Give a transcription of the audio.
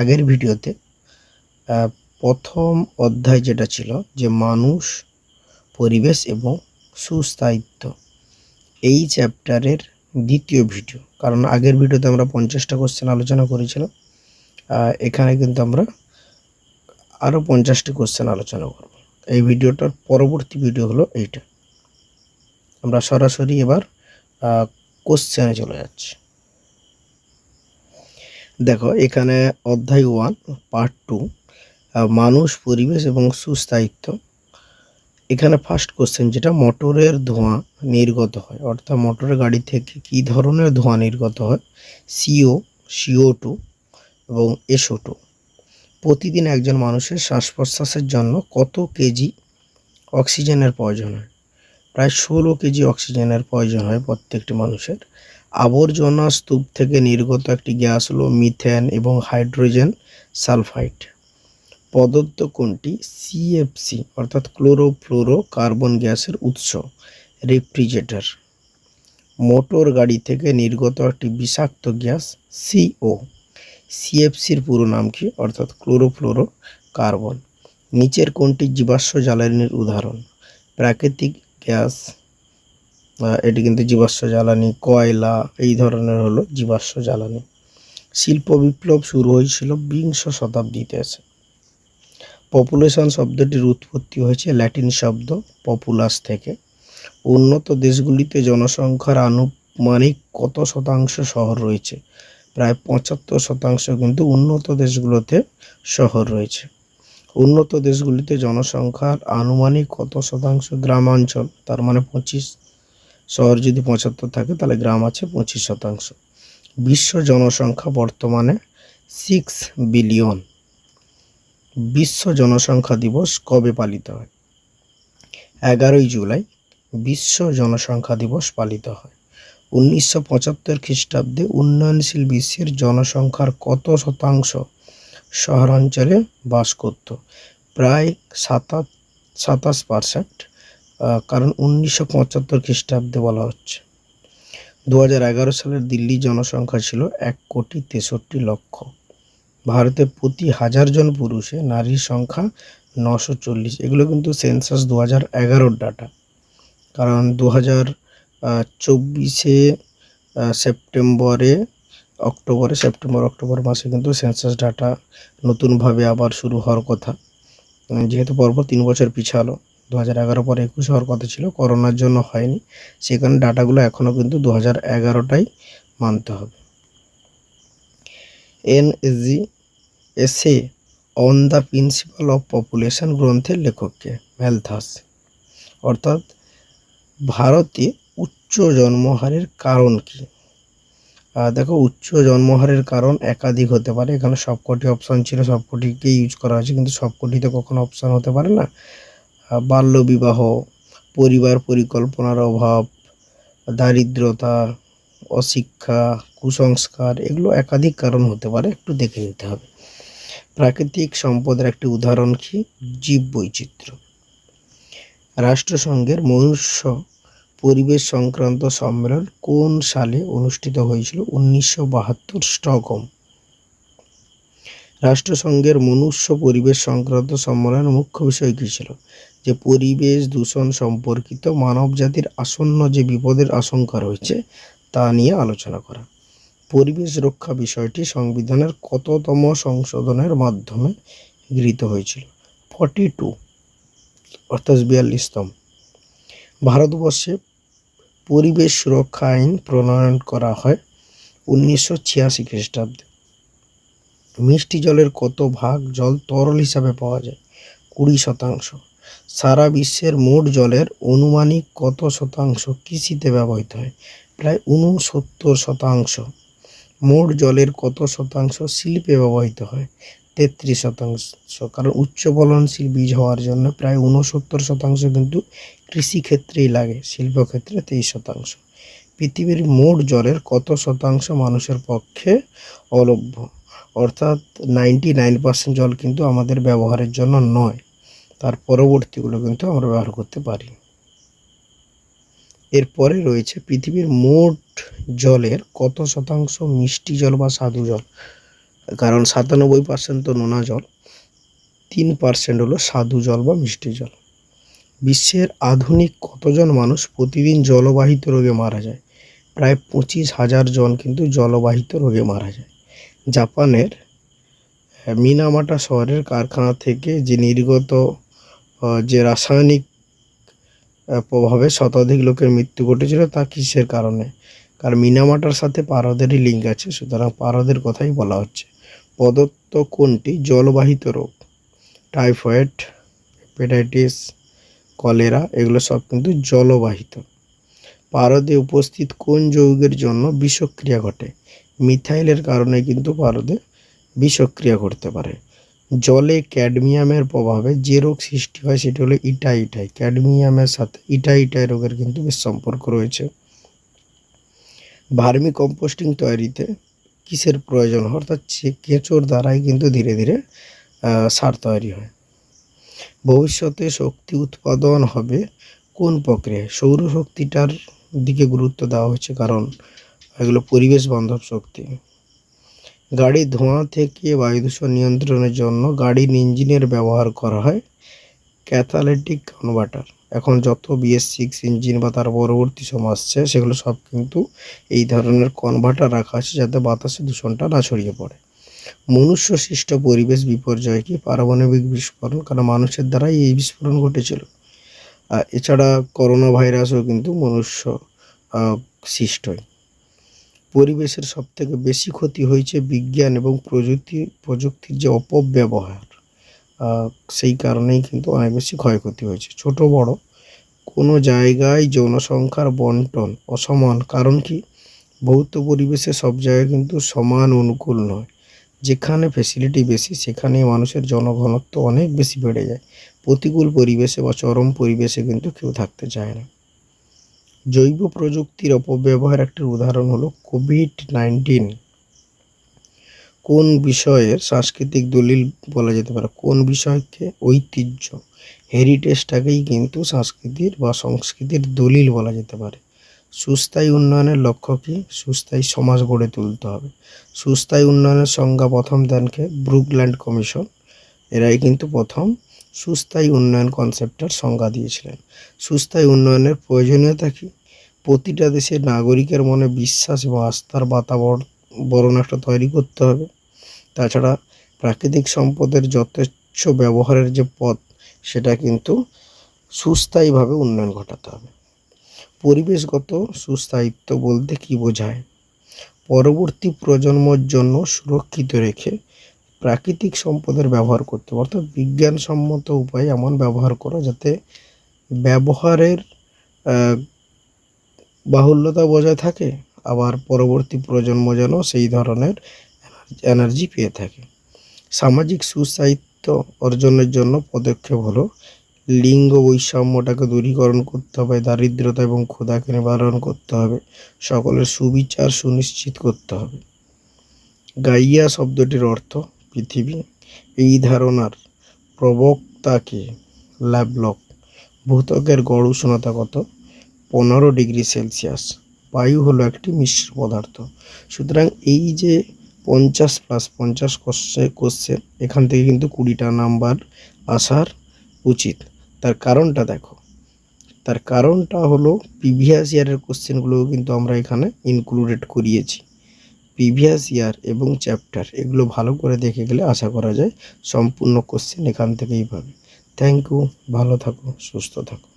আগের ভিডিওতে প্রথম অধ্যায় যেটা ছিল যে মানুষ, পরিবেশ এবং সুস্থায়িত্ব। এই চ্যাপ্টারের দ্বিতীয় ভিডিও, কারণ আগের ভিডিওতে আমরা পঞ্চাশটা কোশ্চেন আলোচনা করেছিলাম এখানে কিন্তু আমরা আরও পঞ্চাশটি কোশ্চেন আলোচনা করব। এই ভিডিওটার পরবর্তী ভিডিও হলো এইটা। আমরা সরাসরি এবার কোশ্চেনে চলে যাচ্ছি। দেখো, এখানে অধ্যায় ওয়ান পার্ট টু মানুষ, পরিবেশ এবং সুস্থায়িত্ব। এখানে ফার্স্ট কোশ্চেন যেটা মোটরের ধোঁয়া নির্গত হয়, অর্থাৎ মোটরের গাড়ি থেকে কী ধরনের ধোঁয়া নির্গত হয়? সিও সিও টু এবং এসও টু প্রতিদিন একজন মানুষের শ্বাস প্রশ্বাসের জন্য কত কেজি অক্সিজেনের প্রয়োজন হয়? প্রায় ষোলো কেজি অক্সিজেনের প্রয়োজন হয় প্রত্যেকটি মানুষের। আবর্জনা স্তূপ থেকে নির্গত একটি গ্যাস হলো মিথেন এবং হাইড্রোজেন সালফাইড। পদার্থ কোনটি? সিএফসি অর্থাৎ ক্লোরোফ্লোরো কার্বন গ্যাসের উৎস, রেফ্রিজারেটর। মোটর গাড়ি থেকে নির্গত একটি বিষাক্ত গ্যাস সিও সিএফসির পুরো নাম কি? অর্থাৎ ক্লোরোফ্লোরো কার্বন নিচের কোনটি জীবাশ্ম জ্বালানির উদাহরণ? প্রাকৃতিক গ্যাস এটি কিন্তু জীবাশ্ম জ্বালানি, কয়লা, এই ধরনের হলো জীবাশ্ম জ্বালানি। শিল্প বিপ্লব শুরু হয়েছিল বিংশ শতাব্দীতে এসে পপুলেশন শব্দটির উৎপত্তি হয়েছে ল্যাটিন শব্দ পপুলাস থেকে। উন্নত দেশগুলিতে জনসংখ্যার আনুমানিক কত শতাংশ শহর রয়েছে? প্রায় পঁচাত্তর শতাংশ কিন্তু উন্নত দেশগুলোতে শহর রয়েছে। উন্নত দেশগুলিতে জনসংখ্যার আনুমানিক কত শতাংশ গ্রামাঞ্চল? তার মানে পঁচিশ শহর যদি পঁচাত্তর থাকে, তাহলে গ্রাম আছে পঁচিশ শতাংশ। বিশ্ব জনসংখ্যা বর্তমানে সিক্স বিলিয়ন বিশ্ব জনসংখ্যা দিবস কবে পালিত হয়? এগারোই জুলাই বিশ্ব জনসংখ্যা দিবস পালিত হয়। উনিশশো পঁচাত্তর খ্রিস্টাব্দে উন্নয়নশীল বিশ্বের জনসংখ্যার কত শতাংশ শহরাঞ্চলে বাস করত? প্রায় সাতাশ সাতাশ পারসেন্ট কারণ উনিশশো পঁচাত্তর খ্রিস্টাব্দে বলা হচ্ছে। দু হাজার এগারো সালের দিল্লির জনসংখ্যা ছিল এক কোটি তেষট্টি লক্ষ। ভারতে প্রতি হাজার জন পুরুষে নারীর সংখ্যা নশো চল্লিশ। এগুলো কিন্তু সেন্সাস দু হাজার এগারোর ডাটা কারণ দু হাজার চব্বিশে সেপ্টেম্বরে, অক্টোবরে, সেপ্টেম্বর, অক্টোবর মাসে কিন্তু সেন্সাস ডাটা নতুনভাবে আবার শুরু হওয়ার কথা। যেহেতু পরপর তিন বছর পিছালো। দু হাজার এগারো পরে একুশ হওয়ার কথা ছিল, করোনার জন্য হয়নি। সেখানে ডাটাগুলো এখনও কিন্তু দু হাজার এগারোটাই মানতে হবে। এনএসজি এসে on the principle of population গ্রন্থের লেখককে ম্যালথাস অর্থাৎ ভারতে উচ্চ জন্মহারের কারণ কি? দেখো, উচ্চ জন্মহারের কারণ একাধিক হতে পারে। এখানে সবকটি অপশান ছিল, সবকটিকে ইউজ করা হয়েছে, কিন্তু সবকটিতে কখনো অপশান হতে পারে না। বাল্যবিবাহ, পরিবার পরিকল্পনার অভাব, দারিদ্রতা, অশিক্ষা, কুসংস্কার, এগুলো একাধিক কারণ হতে পারে, একটু দেখে নিতে হবে। প্রাকৃতিক সম্পদের একটি উদাহরণ কি? জীব বৈচিত্র্য। রাষ্ট্রসংঘের মনুষ্য পরিবেশ সংক্রান্ত সম্মেলন কোন সালে অনুষ্ঠিত হয়েছিল? উনিশশো বাহাত্তর স্টকহোম। রাষ্ট্রসংঘের মনুষ্য পরিবেশ সংক্রান্ত সম্মেলনের মুখ্য বিষয় কী ছিল? যে পরিবেশ দূষণ সম্পর্কিত মানবজাতির আসন্ন যে বিপদের আশঙ্কা রয়েছে, তা নিয়ে আলোচনা করা। পরিবেশ রক্ষা বিষয়টি সংবিধানের কততম সংশোধনের মাধ্যমে গৃহীত হয়েছিল? ফর্টি টু, অর্থাৎ বিয়াল্লিশতম। ভারতবর্ষে পরিবেশ সুরক্ষা আইন প্রণয়ন করা হয় উনিশশো ছিয়াশি খ্রিস্টাব্দে। মিষ্টি জলের কত ভাগ জল তরল হিসাবে পাওয়া যায়? কুড়ি শতাংশ। সারা বিশ্বের মোট জলের অনুমানিক কত শতাংশ কৃষিতে ব্যবহৃত হয়? প্রায় ঊনসত্তর শতাংশ। মোট জলের কত শতাংশ শিল্পে ব্যবহৃত হয়? তেত্রিশ শতাংশ। কারণ উচ্চ ফলনশীল বীজ হওয়ার জন্য প্রায় ঊনসত্তর শতাংশ কিন্তু কৃষিক্ষেত্রেই লাগে, শিল্পক্ষেত্রে তেইশ শতাংশ। পৃথিবীর মোট জলের কত শতাংশ মানুষের পক্ষে অলভ্য? অর্থাৎ নাইনটি নাইন পার্সেন্ট জল কিন্তু আমাদের ব্যবহারের জন্য নয়। তার পরবর্তীগুলো কিন্তু আমরা ব্যবহার করতে পারি। এরপরে রয়েছে পৃথিবীর মোট জলের কত শতাংশ মিষ্টি জল বা স্বাদু জল? কারণ সাতানব্বই পার্সেন্ট তো নোনা জল, তিন পার্সেন্ট হলো স্বাদু জল বা মিষ্টি জল। বিশ্বের আধুনিক কতজন মানুষ প্রতিদিন জলবাহিত রোগে মারা যায়? প্রায় পঁচিশ হাজার জন কিন্তু জলবাহিত রোগে মারা যায়। জাপানের মিনামাটা শহরের কারখানা থেকে যে নির্গত যে রাসায়নিক প্রভাবে শতাধিক লোকের মৃত্যু ঘটেছিল তা কিসের কারণে? কারণ মিনামাটার সাথে পারদেরই লিঙ্ক আছে, সুতরাং পারদের কথাই বলা হচ্ছে। প্রদত্ত কোনটি? জলবাহিত রোগ, টাইফয়েড, হেপাটাইটিস, কলেরা, এগুলো সব কিন্তু জলবাহিত। পারদে উপস্থিত কোন যৌগের জন্য বিষক্রিয়া ঘটে? মিথাইলের কারণে কিন্তু পারদে বিষক্রিয়া ঘটতে পারে। জলে ক্যাডমিয়ামের প্রভাবে যে রোগ সৃষ্টি হয় সেটি হলো ইটা ইটাই। ক্যাডমিয়ামের সাথে ইটা ইটাই রোগের কিন্তু বেশ সম্পর্ক রয়েছে। ভার্মি কম্পোস্টিং তৈরিতে কিসের প্রয়োজন? হয় অর্থাৎ কেঁচোর দ্বারাই কিন্তু ধীরে ধীরে সার তৈরি হয়। ভবিষ্যতে শক্তি উৎপাদন হবে কোন প্রক্রিয়ায়? সৌরশক্তিটার দিকে গুরুত্ব দেওয়া হচ্ছে কারণ এগুলো পরিবেশ বান্ধব শক্তি। গাড়ির ধোঁয়া থেকে বায়ু দূষণ নিয়ন্ত্রণের জন্য গাড়ির ইঞ্জিনের ব্যবহার করা হয় ক্যাথালিটিক কনভার্টার। এখন যত বিএস সিক্স ইঞ্জিন বা তার পরবর্তী সময় আসছে, সেগুলো সব কিন্তু এই ধরনের কনভার্টার রাখা আছে যাতে বাতাসে দূষণটা না ছড়িয়ে পড়ে। মনুষ্য সৃষ্ট পরিবেশ বিপর্যয় কি পারমাণবিক বিস্ফোরণ? কারণ মানুষের দ্বারাই এই বিস্ফোরণ ঘটেছিল। এছাড়া করোনা ভাইরাসও কিন্তু মনুষ্য সৃষ্ট পরিবেশের সবথেকে বেশি ক্ষতি হয়েছে বিজ্ঞান এবং প্রযুক্তি, প্রযুক্তির যে অপব্যবহার সেই কারণেই কিন্তু অনেক বেশি ক্ষয়ক্ষতি হয়েছে। ছোট, বড়, কোনো জায়গায় জনসংখ্যার বন্টন অসমান, কারণ কি? ভৌত পরিবেশে সব জায়গায় কিন্তু সমান অনুকূল নয়। যেখানে ফেসিলিটি বেশি সেখানে মানুষের জনঘনত্ব অনেক বেশি বেড়ে যায়। প্রতিকূল পরিবেশে বা চরম পরিবেশে কিন্তু কেউ থাকতে চায় না। জৈব প্রযুক্তির অপব্যবহার একটি উদাহরণ হলো কোভিড নাইন্টিন কোন বিষয়ের সাংস্কৃতিক দলিল বলা যেতে পারে? কোন বিষয়কে ঐতিহ্য? হেরিটেজটাকেই কিন্তু সংস্কৃতির বা সংস্কৃতির দলিল বলা যেতে পারে। সুস্থায়ী উন্নয়নের লক্ষ্য কি? সুস্থায়ী সমাজ গড়ে তুলতে হবে। সুস্থায়ী উন্নয়নের সংজ্ঞা প্রথম দেনকে ব্রুকল্যান্ড কমিশন। এরাই কিন্তু প্রথম সুস্থায়ী উন্নয়ন কনসেপ্টের সংজ্ঞা দিয়েছিলেন। সুস্থায়ী উন্নয়নের প্রয়োজনীয়তা কী? প্রতিটা দেশের নাগরিকের মনে বিশ্বাস এবং আস্থার বাতাবরণ একটা তৈরি করতে হবে। তাছাড়া প্রাকৃতিক সম্পদের যথেচ্ছ ব্যবহারের যে পথ, সেটা কিন্তু সুস্থায়ীভাবে উন্নয়ন ঘটাতে হবে। পরিবেশগত সুস্থায়িত্ব বলতে কি বোঝায়? পরবর্তী প্রজন্মর জন্য সুরক্ষিত রেখে প্রাকৃতিক সম্পদের ব্যবহার করতে হবে। অর্থাৎ বিজ্ঞানসম্মত উপায়ে এমন ব্যবহার করা যাতে ব্যবহারের বাহুল্যতা বজায় থাকে, আবার পরবর্তী প্রজন্ম যেন সেই ধরনের এনার্জি পেয়ে থাকে। সামাজিক সুস্থায়িত্ব অর্জনের জন্য পদক্ষেপ হলো লিঙ্গ বৈষম্যটাকে দূরীকরণ করতে হবে, দারিদ্রতা এবং ক্ষুধাকে নিবারণ করতে হবে, সকলের সুবিচার সুনিশ্চিত করতে হবে। গাইয়া শব্দটির অর্থ পৃথিবী। এই ধারণার প্রবক্তাকে ল্যাবলক ভূতকের গড় উষ্ণতা কত? পনেরো ডিগ্রি সেলসিয়াস। বায়ু হলো একটি মিশ্র পদার্থ। সুতরাং এই যে পঞ্চাশ প্লাস পঞ্চাশ কোশ্চে কোশ্চেন এখান থেকে কিন্তু কুড়িটা নাম্বার আসার উচিত। তার কারণটা দেখো। তার কারণটা হলো প্রিভিয়াস ইয়ারের কোশ্চেনগুলোও কিন্তু আমরা এখানে ইনক্লুডেড করিয়েছি। প্রিভিয়াস ইয়ার এবং চ্যাপ্টার এগুলো ভালো করে দেখে গেলে আশা করা যায় সম্পূর্ণ কোশ্চেন এখান থেকেই পাবে। থ্যাংক ইউ ভালো থাকো, সুস্থ থাকো।